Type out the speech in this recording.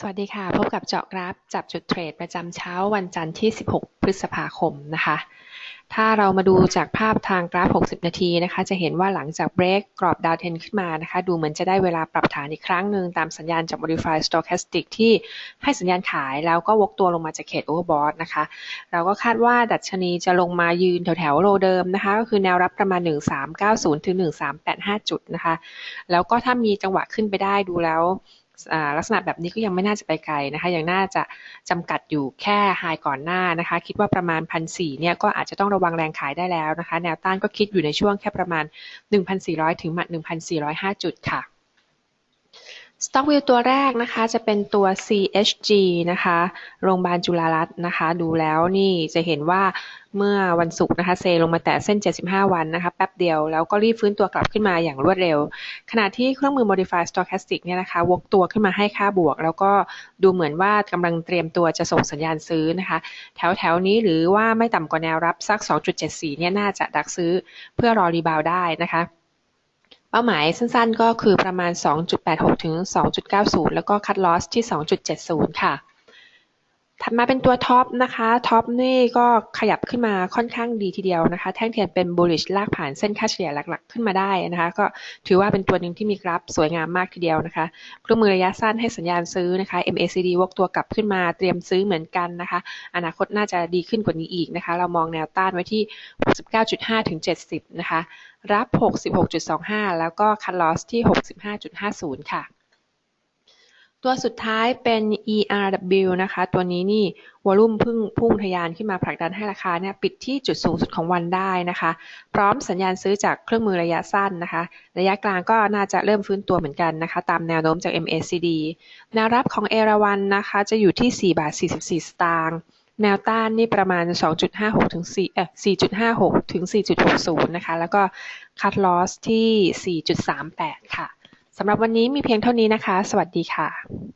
สวัสดีค่ะ พบกับเจาะกราฟจับจุดเทรดประจำเช้าวันจันทร์ที่ 16 พฤษภาคมนะคะ ถ้าเรามาดูจากภาพทางกราฟ 60 นาทีนะคะ จะเห็นว่าหลังจากเบรกกรอบดาวเทนขึ้นมานะคะ ดูเหมือนจะได้เวลาปรับฐานอีกครั้งหนึ่งตามสัญญาณจาก Modified Stochastic ที่ให้สัญญาณขายแล้วก็วกตัวลงมาจากเขต Overbought นะคะ เราก็คาดว่าดัชนีจะลงมายืนแถวแถวโลเดิมนะคะ ก็คือแนวรับประมาณ 1390ถึง1385 จุดนะคะ แล้วก็ถ้ามีจังหวะขึ้นไปได้ดูแล้ว ลักษณะแบบนี้ก็ยังไม่น่าจะไปไกลนะคะยังน่าจะจำกัดอยู่แค่ไฮก่อนหน้านะคะ คิดว่าประมาณพันสี่เนี่ยก็อาจจะต้องระวังแรงขายได้แล้วนะคะ แนวต้านก็คิดอยู่ในช่วงแค่ประมาณ 1,400 ถึงหมัด1,405 จุดค่ะ Stock View ตัวแรกนะคะจะเป็นตัว CHG นะคะ โรงพยาบาลจุฬารัตน์นะคะ ดูแล้วนี่จะเห็นว่าเมื่อวันศุกร์นะคะเซลงมาแตะเส้น 75 วันนะคะ แป๊บเดียวแล้วก็รีบฟื้นตัวกลับขึ้นมาอย่างรวดเร็ว ขณะที่เครื่องมือ Modify Stochastic เนี่ยนะคะ วกตัวขึ้นมาให้ค่าบวก แล้วก็ดูเหมือนว่ากำลังเตรียมตัวจะส่งสัญญาณซื้อนะคะ แถวแถวนี้หรือว่าไม่ต่ำกว่าแนวรับสัก 2.74 เนี่ยน่าจะดักซื้อเพื่อรอรีบาวได้นะคะ เป้าหมายสั้น ๆ ก็คือประมาณ2.86ถึง2.90แล้วก็คัดลอสที่2.70ค่ะ ถัดมาเป็นตัวท็อปนะคะท็อปนี่ก็ขยับขึ้นมาค่อนข้างดีทีเดียวนะคะ แท่งเทียนเป็น bullish ลากผ่านเส้นค่าเฉลี่ยหลักๆ ขึ้นมาได้นะคะ ก็ถือว่าเป็นตัวหนึ่งที่มีกราฟสวยงามมากทีเดียวนะคะเครื่องมือระยะสั้นให้สัญญาณซื้อนะคะ MACD วกตัวกลับขึ้นมาเตรียมซื้อเหมือนกันนะคะ อนาคตน่าจะดีขึ้นกว่านี้อีกนะคะ เรามองแนวต้านไว้ที่ 69.5 ถึง 70 นะคะ รับ 66.25 แล้วก็คัทลอสที่ 65.50 ค่ะ ตัวสุดท้ายเป็น ERW นะคะ ตัวนี้นี่วอลุ่มพึ่งพุ่งทะยานขึ้นมาผลักดันให้ราคาเนี่ยปิดที่จุดสูงสุดของวันได้นะคะ พร้อมสัญญาณซื้อจากเครื่องมือระยะสั้นนะคะ ระยะกลางก็น่าจะเริ่มฟื้นตัวเหมือนกันนะคะ ตามแนวโน้มจาก MACD แนวรับของเอราวันนะคะ จะอยู่ที่ 4 บาท 44 สตางค์แนวต้านนี่ประมาณ 2.56 ถึง4เอ่อ4.56 ถึง 4.60 นะคะ แล้วก็คัทลอสที่ 4.38 ค่ะ สำหรับวันนี้มีเพียงเท่านี้นะคะ สวัสดีค่ะ